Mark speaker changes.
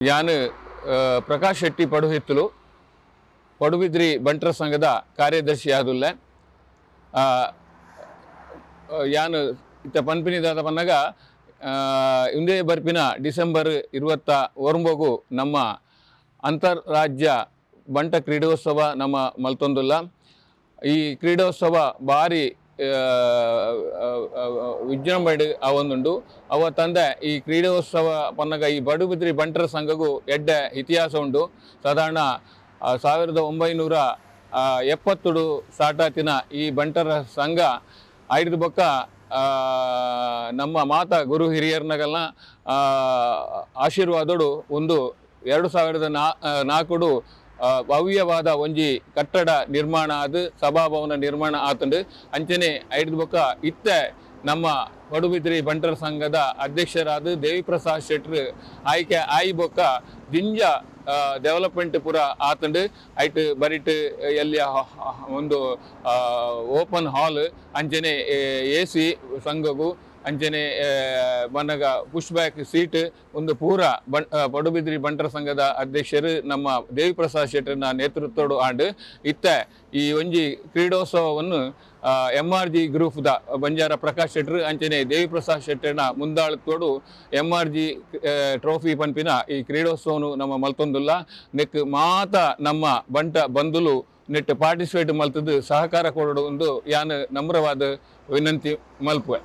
Speaker 1: ಯಾನ್ ಆ, ಪ್ರಕಾಶ್ ಶೆಟ್ಟಿ ಪಡುಹಿತ್ತಲು. ಪಡುಬಿದ್ರಿ ಬಂಟರ ಸಂಘದ ಕಾರ್ಯದರ್ಶಿ ಆದುಲ್ಲೆ. ಯಾನ್ ಇತ್ತ ಪನ್ಪಿನಿದಾದ ದಾದ ಆ, ಇಂದೇ ಬರ್ಪಿನ ಡಿಸೆಂಬರ್ ಇರುವತ್ತ ಒರಂಬೋಗು ನಮ್ಮ ಅಂತಾರಾಜ್ಯ ಬಂಟ ಕ್ರೀಡೋತ್ಸವ ನಮ್ಮ ಮಲ್ತೊಂದುಲ್ಲ. ಈ ಕ್ರೀಡೋತ್ಸವ ಭಾರಿ ವಿಜೃಂಭಣೆ ಅವೊಂದುಂಡು ಅವ ತಂದೆ, ಈ ಕ್ರೀಡೋತ್ಸವ ಪನ್ನಗ ಈ ಬಡುಬಿದ್ರಿ ಬಂಟರ ಸಂಘಗೂ ಎಡ್ಡೆ ಇತಿಹಾಸ ಉಂಡು ಸಾಧಾರಣ ಸಾವಿರದ ಒಂಬೈನೂರ ಎಪ್ಪತ್ತುಡು ಸ್ಟಾರ್ಟ್ ಈ ಬಂಟರ ಸಂಘ ಐದು ಬೊಕ್ಕ ನಮ್ಮ ಮಾತ ಗುರು ಹಿರಿಯರ್ನಗಲ್ನ ಆಶೀರ್ವಾದಡು ಒಂದು ಎರಡು ಸಾವಿರದ ನಾ ನಾಲ್ಕುಡು ಭವ್ಯವಾದ ಒಂಜಿ ಕಟ್ಟಡ ನಿರ್ಮಾಣ ಅದು ಸಭಾಭವನ ನಿರ್ಮಾಣ ಆತುಂಡು. ಅಂಚನೆ ಐದು ಬೊಕ್ಕ ಇತ್ತೆ ನಮ್ಮ ಪಡುಬಿದ್ರಿ ಬಂಟರ ಸಂಘದ ಅಧ್ಯಕ್ಷರಾದ ದೇವಿಪ್ರಸಾದ್ ಶೆಟ್ರ್ ಆಯ್ಕೆ ಆಯಿ ಬೊಕ್ಕ ದಿಂಜ ಡೆವಲಪ್ಮೆಂಟ್ ಪುರ ಆತುಂಡು. ಐಟ್ ಬರಿಟ್ ಎಲ್ಲಿ ಒಂದು ಓಪನ್ ಹಾಲ್ ಅಂಚನೆ ಎ ಸಿ ಸಂಘಗೂ ಅಂಚನೆ ಮನಗ ಪುಷ್ ಬ್ಯಾಕ್ ಸೀಟ್ ಒಂದು ಪೂರ ಬಂ ಪಡುಬಿದ್ರಿ ಬಂಟರ ಸಂಘದ ಅಧ್ಯಕ್ಷರು ನಮ್ಮ ದೇವಿಪ್ರಸಾದ್ ಶೆಟ್ಟರ್ನ ನೇತೃತ್ವಡು ಆಂಡ್ ಇತ್ತ ಈ ಒಂಜಿ ಕ್ರೀಡೋತ್ಸವವನ್ನು ಎಂ ಆರ್ ಜಿ ಗ್ರೂಪ್ದ ಬಂಜಾರ ಪ್ರಕಾಶ್ ಶೆಟ್ಟರ್ ಅಂಚನೆ ದೇವಿಪ್ರಸಾದ್ ಶೆಟ್ಟರ್ನ ಮುಂದಾಳತ್ವಡು ಎಂ ಆರ್ ಜಿ ಟ್ರೋಫಿ ಪಂಪಿನ ಈ ಕ್ರೀಡೋತ್ಸವನು ನಮ್ಮ ಮಲ್ತೊಂದುಲ್ಲ. ನೆಕ್ ಮಾತ ನಮ್ಮ ಬಂಟ ಬಂಧುಲು ನೆಟ್ ಪಾರ್ಟಿಸಿಪೇಟ್ ಮಲ್ತದ್ದು ಸಹಕಾರ ಕೊಡೋದು ಒಂದು ಯಾನ್ ನಮ್ರವಾದ ವಿನಂತಿ ಮಲ್ಪುವೆ.